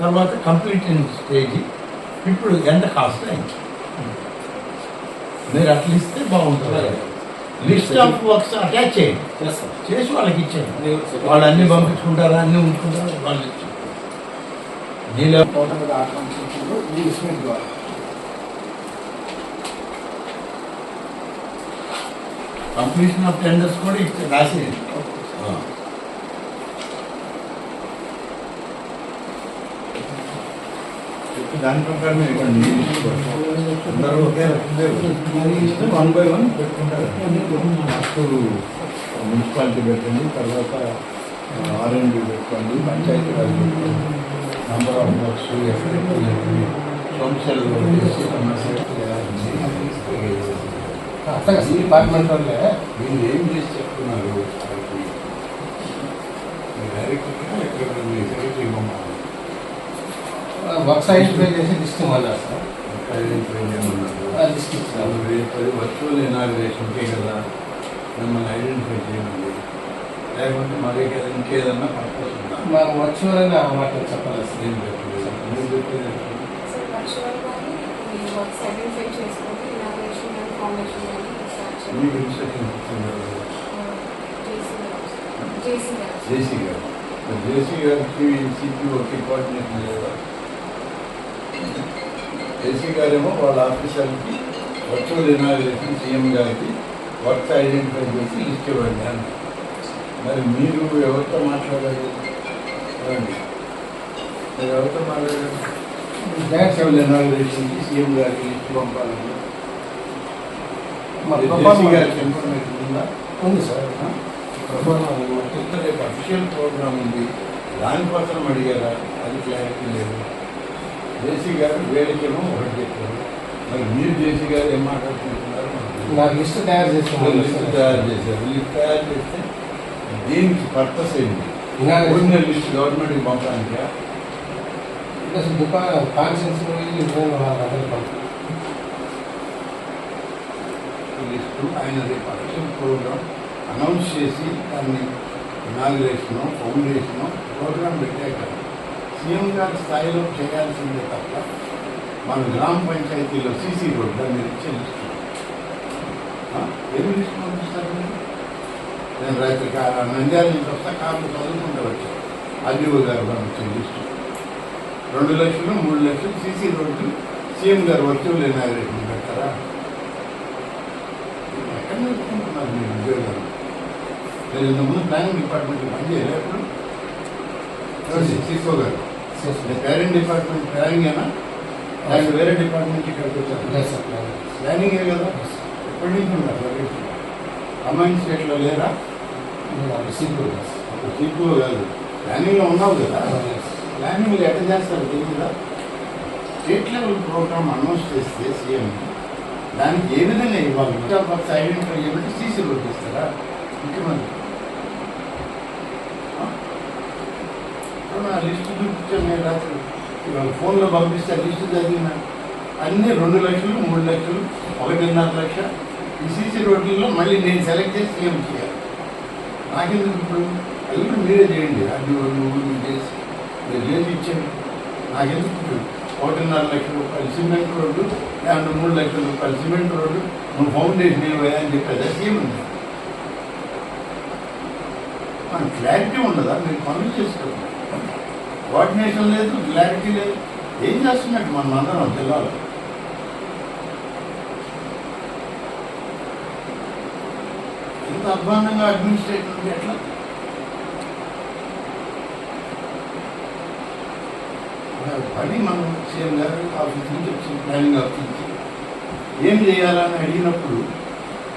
తర్వాత completing stage ఇప్పుడు ఎంత కాస్ట్ అయింది. మీరు అట్లా ఇస్తే బాగుంటుంది. లిస్ట్ ఆఫ్ వర్క్స్ అటాచ్ చేయండి. చేసి వాళ్ళకి ఇచ్చేయండి. వాళ్ళు అన్ని పంపించుకుంటారా అన్ని ఉంచుకుంటారా వాళ్ళు ఇచ్చి దీనిలో టోటల్గా ఆరు పంపించారు ఈ ఇస్మెంట్ ద్వారా కంప్లీషన్ ఆఫ్ టెండర్స్ కూడా ఇచ్చి రాసేయండి. దాని ప్రకారం ఇవ్వండి అందరూ ఒకే రకంగా వన్ బై వన్ పెట్టుకుంటారు. ఫస్ట్ మున్సిపాలిటీ పెట్టండి తర్వాత ఆర్ఎండ్బి పెట్టుకోండి పంచాయతీ రాజ్ పెట్టుకోండి. నంబర్ ఆఫ్ వర్క్స్ సమస్యలు అట్లాగే ఈ డిపార్ట్మెంట్ వాళ్ళే? మీరు ఏం చేసి చెప్తున్నారు? డైరెక్టర్గా ఎక్కడ సెక్రటరీ ఇవ్వమన్నారు? వర్క్స్ ఐడెంటిఫై చేసి లిస్ట్ ఇవ్వాలి? సార్ ఆ లిస్ట్ ఇచ్చారు వర్చువల్ ఇనాగ్రేషన్కే కదా. మిమ్మల్ని ఐడెంటిఫై చేయండి. లేకుంటే మరి కదా ఇంకేదన్నా పర్పస్ ఉందా? మాకు వర్చువల్ అని ఆ మాట చెప్పాలి? సార్ ఏం చెప్పలేదు? మీరు చెప్పేది ఐడెంటిఫై మీకు ఇన్స్ట్రక్షన్ ఇస్తున్నారు జేసీ గారు జేసీ గారికి సిపిఓకి కోఆర్డినేషన్ లేదా? జేసీ గారేమో వాళ్ళ ఆఫీసర్కి వర్చువల్ ఇనాగ్రేషన్ సీఎం గారికి వర్క్ ఐడెంటిఫై చేసి లిస్ట్ ఇవ్వండి అని. మరి మీరు ఎవరితో మాట్లాడాలి ఏమండి? మీరు ఎవరితో మాట్లాడారు? వర్చువల్ ఇనాగ్రేషన్కి సీఎం గారికి లిస్ట్ పంపాలని. జేసీ గారికి ఇన్ఫర్మేషన్ ఉందా? ఉంది సార్. రేపు అఫీషియల్ ప్రోగ్రామ్ ఉంది దానికోసం అడిగారా? అది క్లారిటీ లేదు. జేసీ గారు వేడికేమో ఒకటి చెప్పారు మరి మీరు జేసీ గారు ఏం మాట్లాడుకుంటున్నారు? నాకు లిస్ట్ తయారు లిస్ట్ చేస్తున్నాను తయారు చేశారు. లిస్ట్ తయారు చేస్తే దీనికి పర్పస్ ఏంటి? ఇనాగ్రేషన్. ఒరిజినల్ లిస్ట్ గవర్నమెంట్కి పంపడానికా? అసలు దుకాణం కాన్సెన్స్ వాళ్ళందరూ పంపి లిస్టు ఆయన రేపు అఫీషియల్ ప్రోగ్రామ్ అనౌన్స్ చేసి దాన్ని ఇనాగ్రేషను ఫౌండేషను ప్రోగ్రామ్ పెట్టాక సీఎం గారి స్థాయిలో చేయాల్సిందే తప్ప మన గ్రామ పంచాయతీలో సీసీ రోడ్ దాన్ని ఇచ్చే ఏమి లిస్టు నేను రైతు నంద్యాల నుంచి వస్తా కార్లు చదువుకుంటూ వచ్చాను గారు పంపించిన లిస్టు రెండు లక్షలు మూడు లక్షలు సీసీ రోడ్లు సీఎం గారు వర్చువల్ ఇనాగ్రేషన్ పెడతారా ఎక్కడ నేర్చుకుంటున్నారు మీరు ఉద్యోగాలు? నేను ఇంతకుముందు ప్లానింగ్ డిపార్ట్మెంట్ పనిచేయలేప్పుడు సీసో గారు డిపార్ట్మెంట్ ప్లానింగ్ అయినా ఆయన వేరే డిపార్ట్మెంట్ ఇక్కడికి వచ్చారు. ప్లానింగే కదా? ఎప్పటి నుంచి ఉన్నారు? అమ్మాయి స్టేట్లో లేరా? నేను అది సీపీ లేదు సార్. అప్పుడు సీపీఓ కాదు. ప్లానింగ్లో ఉన్నావు కదా. ప్లానింగ్ ఎట్లా చేస్తారు తెలియదా? స్టేట్ లెవెల్ ప్రోగ్రామ్ అనౌన్స్ చేస్తే సీఎం దానికి ఏ విధంగా ఇవ్వాలి? ఇంకా ఐడెంటిఫై చేయబట్టి సీసీ రోడ్ ఇస్తారా ముఖ్యమంత్రి. ఇప్పుడు లిస్టు చూపించాను నేను రాత్రి ఇవాళ ఫోన్లో పంపిస్తే లిస్టు చదివిన అన్ని రెండు లక్షలు మూడు లక్షలు ఒకటిన్నర లక్ష. ఈ సీసీ రోడ్లలో మళ్ళీ నేను సెలెక్ట్ చేసి సీఎం చేయాలి. నాకెందుకు ఇప్పుడు? అది కూడా మీరే చేయండి. అది నువ్వు చేసి మీరు చేసి ఇచ్చాను నాకెందుకు ఇప్పుడు? ఒకటిన్నర లక్షల రూపాయలు సిమెంట్ రోడ్డు లేదంటే మూడు లక్షల రూపాయలు సిమెంట్ రోడ్డు నువ్వు ఫౌండేషన్ ఇవ్వయా అని చెప్పి సీఎం ఉంది. క్లారిటీ ఉండదా? మీరు పనులు చేసుకోండి. కోఆర్డినేషన్ లేదు క్లారిటీ లేదు. ఏం చేస్తున్నట్టు మనం అందరం జిల్లాలో? ఇంత అధ్వానంగా అడ్మినిస్ట్రేషన్ ఉంటే ఎట్లా? పని మనం సీఎం గారు ఆఫీస్ నుంచి వచ్చింది ప్లానింగ్ ఆఫీస్ నుంచి ఏం చేయాలని అడిగినప్పుడు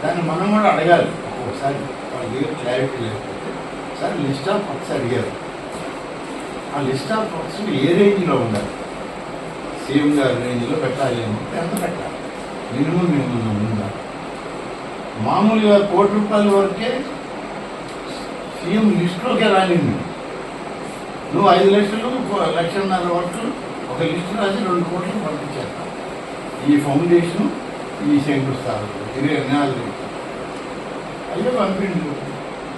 దాన్ని మనం కూడా అడగాలి. ఒక్కొక్కసారి వాళ్ళ దగ్గర క్లారిటీ లేకపోతే సార్ లిస్ట్ ఆఫ్ ఒకసారి అడిగారు. ఆ లిస్ట్ ఆఫ్ వర్క్స్ ఏ రేంజ్లో ఉండాలి? సీఎం గారి రేంజ్లో పెట్టాలి అంటే ఎంత పెట్టాలి? మినిమం మినిమం ఉందా మామూలుగా కోటి రూపాయల వరకే సీఎం లిస్టులోకి రాలింది నువ్వు ఐదు లక్షలు ఒక లక్షన్నర వరకు ఒక లిస్టు రాసి రెండు కోట్లు పంపించారు ఈ ఫౌండేషన్ ఈ శంకుస్థాపన ఇరవై నాలుగు అయ్యో పంపిండు.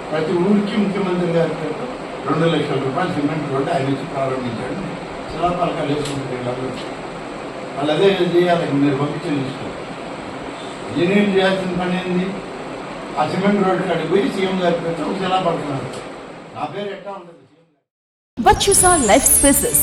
ప్రతి ఊరికి ముఖ్యమంత్రి గారి పేరు రెండు లక్షల రూపాయలు సిమెంట్ రోడ్డు ఆయన ఇచ్చి ప్రారంభించాడు. శిలాపాలకాలు వేసుకుంటారు వీళ్ళు వాళ్ళు అదే చేయాలి? మీరు పంపించిన లిస్టు ఇంజనీర్ చేయాల్సిన పని ఏంది? ఆ సిమెంట్ రోడ్డు కాడికి పోయి సీఎం గారి పెట్టి ఒక శిలాపడుతున్నారు నా పేరు ఎట్టా ఉంటుంది? సీఎం గారు Virtusa life spaces